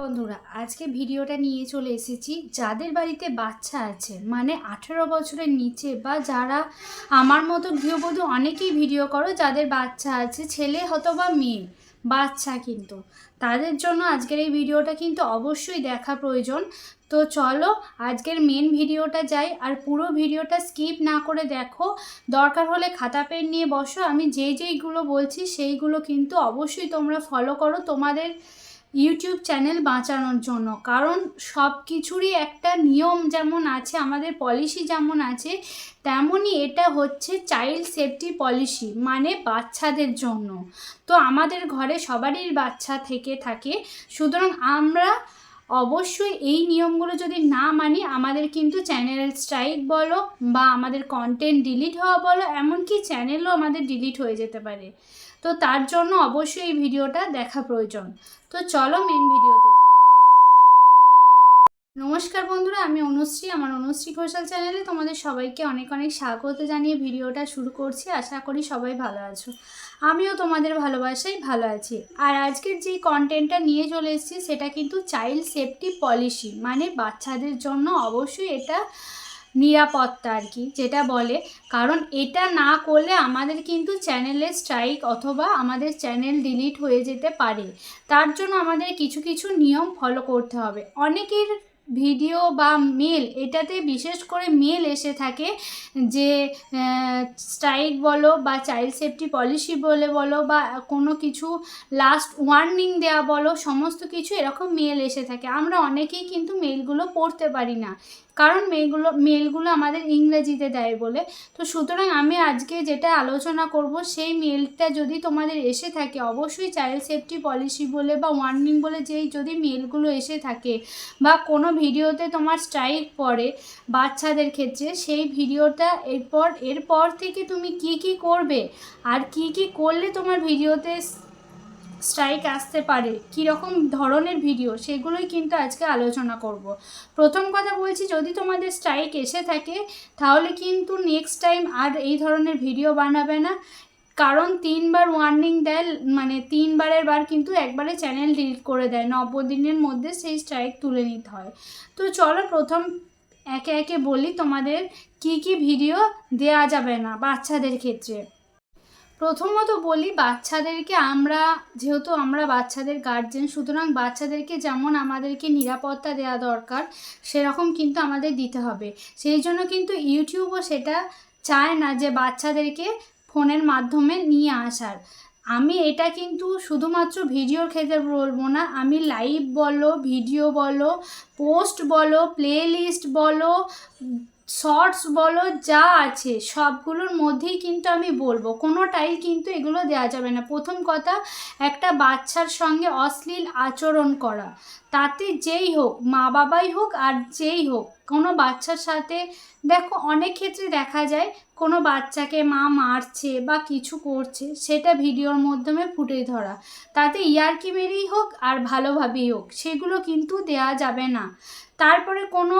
বন্ধুরা, আজকে ভিডিওটা নিয়ে চলে এসেছি যাদের বাড়িতে বাচ্চা আছে। মানে আঠেরো বছরের নিচে বা যারা আমার মতো গৃহবধূ অনেকেই ভিডিও করো, যাদের বাচ্চা আছে, ছেলে হতো বা মেয়ে, বাচ্চা কিন্তু। তাদের জন্য আজকের এই ভিডিওটা কিন্তু অবশ্যই দেখা প্রয়োজন। তো চলো, আজকের মেন ভিডিওটা যাই, আর পুরো ভিডিওটা স্কিপ না করে দেখো। দরকার হলে খাতা পেন নিয়ে বসো। আমি যেই যেইগুলো বলছি, সেইগুলো কিন্তু অবশ্যই তোমরা ফলো করো। তোমাদের ইউটিউব চ্যানেল বাঁচানোর জন্য। কারণ সব কিছুরই একটা নিয়ম যেমন আছে, আমাদের পলিসি যেমন আছে, তেমনই এটা হচ্ছে চাইল্ড সেফটি পলিসি মানে বাচ্চাদের জন্য। তো আমাদের ঘরে সবারই বাচ্চা থেকে থাকে। সুতরাং আমরা অবশ্যই এই নিয়মগুলো যদি না মানি, আমাদের কিন্তু চ্যানেল স্ট্রাইক বলো বা আমাদের কন্টেন্ট ডিলিট হওয়া বলো, এমনকি চ্যানেলও আমাদের ডিলিট হয়ে যেতে পারে। তো তার জন্য অবশ্যই এই ভিডিওটা দেখা প্রয়োজন। তো চলো মেন ভিডিওতে নমস্কার বন্ধুরা, আমি অনুশ্রী, আমার অনুশ্রী ঘোষাল চ্যানেলে তোমাদের সবাইকে অনেক অনেক স্বাগত জানিয়ে ভিডিওটা শুরু করছি। আশা করি সবাই ভালো আছো। আমিও তোমাদের ভালোবাসাই ভালো আছি। আর আজকের যে কন্টেন্টটা নিয়ে চলে এসেছি, সেটা কিন্তু চাইল্ড সেফটি পলিসি মানে বাচ্চাদের জন্য অবশ্যই এটা নিরাপত্তা আর কি, যেটা বলে। কারণ এটা না করলে আমাদের কিন্তু চ্যানেলে স্ট্রাইক অথবা আমাদের চ্যানেল ডিলিট হয়ে যেতে পারে। তার জন্য আমাদের কিছু কিছু নিয়ম ফলো করতে হবে। অনেকের ভিডিও বা মেল এটাতে বিশেষ করে মেল এসে থাকে যে স্ট্রাইক বলো বা চাইল্ড সেফটি পলিসি বলে বলো বা কোনো কিছু লাস্ট ওয়ার্নিং দেওয়া বলো, সমস্ত কিছু এরকম মেল এসে থাকে। আমরা অনেকেই কিন্তু মেলগুলো পড়তে পারি না। কারণ মেয়েগুলো মেলগুলো আমাদের ইংরেজিতে দেয় বলে। তো সুতরাং আমি আজকে যেটা আলোচনা করব, সেই মেলটা যদি তোমাদের এসে থাকে, অবশ্যই চাইল্ড সেফটি পলিসি বলে বা ওয়ার্নিং বলে যেই যদি মেলগুলো এসে থাকে বা কোনো ভিডিওতে তোমার স্ট্রাইক পড়ে বাচ্চাদের ক্ষেত্রে, সেই ভিডিওটা এরপর এরপর থেকে তুমি কি কি করবে? আর কি কি করলে তোমার ভিডিওতে স্ট্রাইক আসতে পারে, কীরকম ধরনের ভিডিও সেগুলোই কিন্তু আজকে আলোচনা করব। প্রথম কথা বলছি, যদি তোমাদের স্ট্রাইক এসে থাকে, তাহলে কিন্তু নেক্সট টাইম আর এই ধরনের ভিডিও বানাবে না। কারণ তিনবার ওয়ার্নিং দেয় মানে তিনবারের বার কিন্তু একবারে চ্যানেল ডিলিট করে দেয় নব্বই দিনের মধ্যে সেই স্ট্রাইক তুলে নিতে হয়। তো চলো প্রথম একে একে বলি তোমাদের, কি কি ভিডিও দেয়া যাবে না বাচ্চাদের ক্ষেত্রে। প্রথমত বলি, বাচ্চাদেরকে আমরা, যেহেতু আমরা বাচ্চাদের গার্জেন সুতরাং বাচ্চাদেরকে যেমন আমাদেরকে নিরাপত্তা দেওয়া দরকার, সেরকম কিন্তু আমাদের দিতে হবে। সেই জন্য কিন্তু ইউটিউবও সেটা চায় না যে বাচ্চাদেরকে ফোনের মাধ্যমে নিয়ে আসার। আমি এটা কিন্তু শুধুমাত্র ভিডিওর ক্ষেত্রে বলব না, আমি লাইভ বলো ভিডিও বলো পোস্ট বলো প্লে লিস্ট বলো শর্টস বলো, যা আছে, সবগুলোর মধ্যেই কিন্তু আমি বলব। কোনোটাই কিন্তু এগুলো দেওয়া যাবে না। প্রথম কথা, একটা বাচ্চার সঙ্গে অশ্লীল আচরণ করা। তাতে যেই হোক, মা বাবাই হোক আর যেই হোক, কোনো বাচ্চার সাথে দেখো অনেক ক্ষেত্রে দেখা যায়, কোনো বাচ্চাকে মা মারছে বা কিছু করছে, সেটা ভিডিওর মাধ্যমে ফুটে ধরা। তাতে ইয়ার্কি মেরেই হোক আর ভালোভাবেই হোক, সেগুলো কিন্তু দেয়া যাবে না। তারপরে কোনো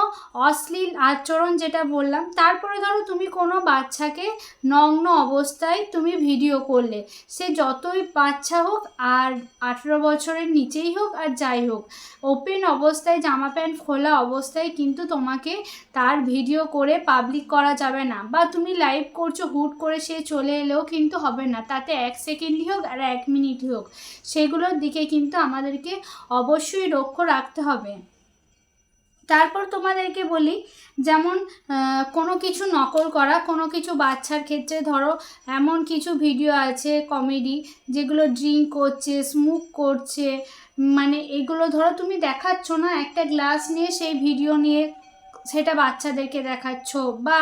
অশ্লীল আচরণ যেটা বললাম, তারপরে ধরো তুমি কোনো বাচ্চাকে নগ্ন অবস্থায় তুমি ভিডিও করলে, সে যতই বাচ্চা হোক আর আঠেরো বছরের নিচেই হোক আর যাই হোক ওপেন অবস্থায় জামা প্যান্ট খোলা অবস্থায় কিন্তু তোমাকে তার ভিডিও করে পাবলিক করা যাবে না। বা তুমি লাইভ করছ, হুট করে সে চলে এলেও কিন্তু হবে না। তাতে এক সেকেন্ডই হোক আর এক মিনিটই হোক, সেগুলোর দিকে কিন্তু আমাদেরকে অবশ্যই লক্ষ্য রাখতে হবে। তারপর তোমাদেরকে বলি, যেমন কোনো কিছু নকল করা, কোনো কিছু বাচ্চার ক্ষেত্রে ধরো, এমন কিছু ভিডিও আছে কমেডি যেগুলো ড্রিঙ্ক করছে স্মোক করছে মানে এগুলো ধরো তুমি দেখাচ্ছ না একটা গ্লাস নিয়ে সেই ভিডিও নিয়ে সেটা বাচ্চাদেরকে দেখাচ্ছ বা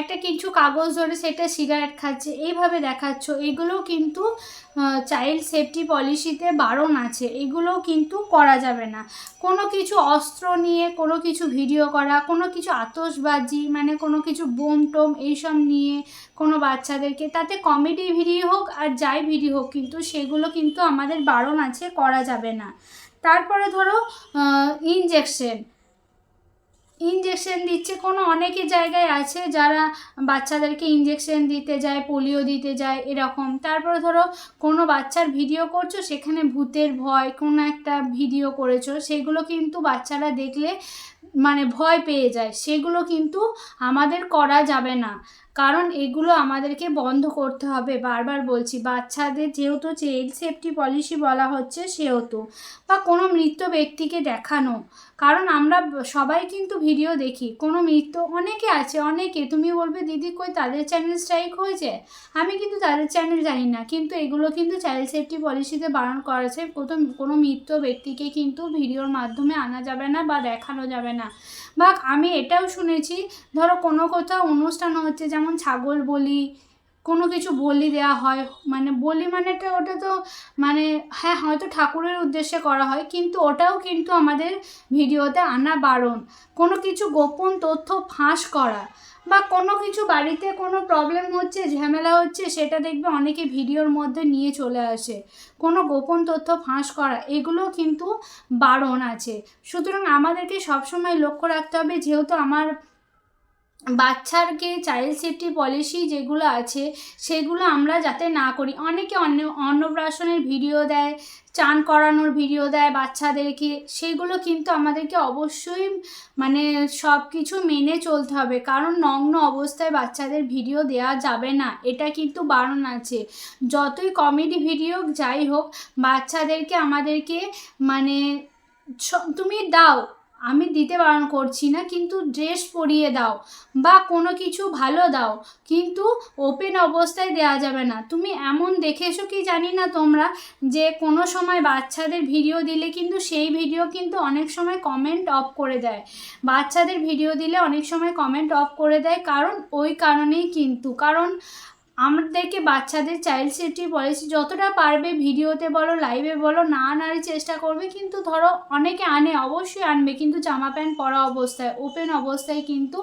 একটা কিছু কাগজ ধরে সেটা সিগারেট খাচ্ছে, এইভাবে দেখাচ্ছ, এগুলোও কিন্তু চাইল্ড সেফটি পলিসিতে বারণ আছে, এগুলোও কিন্তু করা যাবে না। কোনো কিছু অস্ত্র নিয়ে, কোনো কিছু ভিডিও করা, কোনো কিছু আতসবাজি মানে কোনো কিছু বোম টোম এইসব নিয়ে কোনো বাচ্চাদেরকে, তাতে কমেডি ভিডিও হোক আর যাই ভিডিও হোক, কিন্তু সেগুলো কিন্তু আমাদের বারণ আছে, করা যাবে না। তারপরে ধরো ইনজেকশন ইঞ্জেকশন দিচ্ছে, কোনো অনেকে জায়গায় আছে যারা বাচ্চাদেরকে ইঞ্জেকশন দিতে যায় পোলিও দিতে যায়, এরকম। তারপরে ধরো, কোনো বাচ্চার ভিডিও করছ, সেখানে ভূতের ভয়, কোনো একটা ভিডিও করেছ, সেগুলো কিন্তু বাচ্চারা দেখলে মানে ভয় পেয়ে যায়। সেগুলো কিন্তু আমাদের করা যাবে না। কারণ এগুলো আমাদেরকে বন্ধ করতে হবে। বারবার বলছি, বাচ্চাদের যেহেতু চাইল্ড সেফটি পলিসি বলা হচ্ছে সেহেতু, বা কোনো মৃত ব্যক্তিকে দেখানো। কারণ আমরা সবাই কিন্তু ভিডিও দেখি, কোনো মৃত্যু অনেকে আছে, অনেকে, তুমি বলবে, দিদি কই, তাদের চ্যানেল স্ট্রাইক হয়েছে? আমি কিন্তু তাদের চ্যানেল জানি না, কিন্তু এগুলো কিন্তু চাইল্ড সেফটি পলিসিতে বারণ করা আছে প্রথম, কোনো মৃত ব্যক্তিকে কিন্তু ভিডিওর মাধ্যমে আনা যাবে না বা দেখানো যাবে না। বা আমি এটাও শুনেছি, ধরো কোনো কোথাও অনুষ্ঠান হচ্ছে, যেমন ছাগল বলি, কোনো কিছু বলি দেওয়া হয় মানে বলি মানেটা ওটা তো মানে হ্যাঁ হয়তো ঠাকুরের উদ্দেশ্যে করা হয়, কিন্তু ওটাও কিন্তু আমাদের ভিডিওতে আনা বারণ। কোনো কিছু গোপন তথ্য ফাঁস করা বা কোনো কিছু বাড়িতে কোনো প্রবলেম হচ্ছে, ঝামেলা হচ্ছে, সেটা দেখবে অনেকে ভিডিওর মধ্যে নিয়ে চলে আসে। কোনো গোপন তথ্য ফাঁস করা এগুলো কিন্তু বারণ আছে। সুতরাং আমাদেরকে সবসময় লক্ষ্য রাখতে হবে, যেহেতু আমার বাচ্চারকে চাইল্ড সেফটি পলিসি যেগুলো আছে, সেগুলো আমরা যাতে না করি। অনেকে অন্ন অন্নপ্রাশনের ভিডিও দেয়, চান করানোর ভিডিও দেয় বাচ্চাদেরকে। সেগুলো কিন্তু আমাদেরকে অবশ্যই মানে সব কিছু মেনে চলতে হবে। কারণ নগ্ন অবস্থায় বাচ্চাদের ভিডিও দেওয়া যাবে না। এটা কিন্তু বারণ আছে। যতই কমেডি ভিডিও যাই হোক, বাচ্চাদেরকে আমাদেরকে মানে তুমি দাও আমি দিতে বারণ করছি না, কিন্তু ড্রেস পরিয়ে দাও বা কোনো কিছু ভালো দাও, কিন্তু ওপেন অবস্থায় দেওয়া যাবে না। তুমি এমন দেখেছ কি জানি না তোমরা? যে কোনো সময় বাচ্চাদের ভিডিও দিলে কিন্তু সেই ভিডিও কিন্তু অনেক সময় কমেন্ট অফ করে দেয়। বাচ্চাদের ভিডিও দিলে অনেক সময় কমেন্ট অফ করে দেয়, কারণ ওই কারণেই কিন্তু। কারণ আমাদেরকে বাচ্চাদের চাইল্ড সেফটি পলিসি যতটা পারবে ভিডিওতে বলো লাইভে বলো, না আনারই চেষ্টা করবে, কিন্তু ধরো অনেকে আনে, অবশ্যই আনবে, কিন্তু জামা প্যান্ট পরা অবস্থায় ওপেন অবস্থায় কিন্তু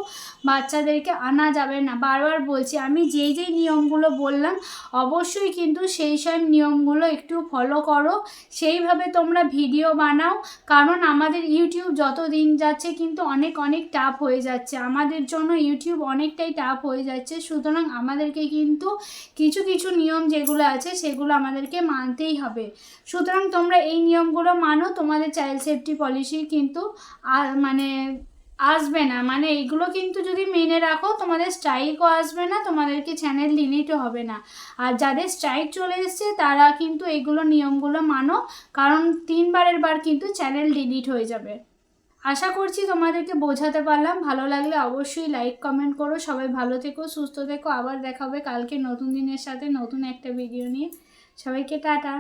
বাচ্চাদেরকে আনা যাবে না। বারবার বলছি, আমি যেই যেই নিয়মগুলো বললাম, অবশ্যই কিন্তু সেই সব নিয়মগুলো একটু ফলো করো। সেইভাবে তোমরা ভিডিও বানাও, কারণ আমাদের ইউটিউব যত দিন যাচ্ছে কিন্তু অনেক অনেক টাফ হয়ে যাচ্ছে। আমাদের জন্য ইউটিউব অনেকটাই টাফ হয়ে যাচ্ছে, সুতরাং আমাদেরকে কিন্তু কিছু কিছু নিয়ম যেগুলো আছে সেগুলো আমাদেরকে মানতেই হবে। সুতরাং তোমরা এই নিয়মগুলো মানো, তোমাদের চাইল্ড সেফটি পলিসি কিন্তু মানে আসবে না। মানে এগুলো কিন্তু যদি মেনে রাখো, তোমাদের স্ট্রাইকও আসবে না, তোমাদেরকে চ্যানেল ডিলিটও হবে না। আর যাদের স্ট্রাইক চলে এসছে, তারা কিন্তু এগুলো নিয়মগুলো মানো, কারণ তিনবারের বার কিন্তু চ্যানেল ডিলিট হয়ে যাবে। আশা করছি তোমাদেরকে বোঝাতে পারলাম। ভালো লাগলে অবশ্যই লাইক কমেন্ট করো। সবাই ভালো থেকো, সুস্থ থেকো। আবার দেখা হবে কালকে নতুন দিনের সাথে নতুন একটা ভিডিও নিয়ে। সবাইকে টাটা।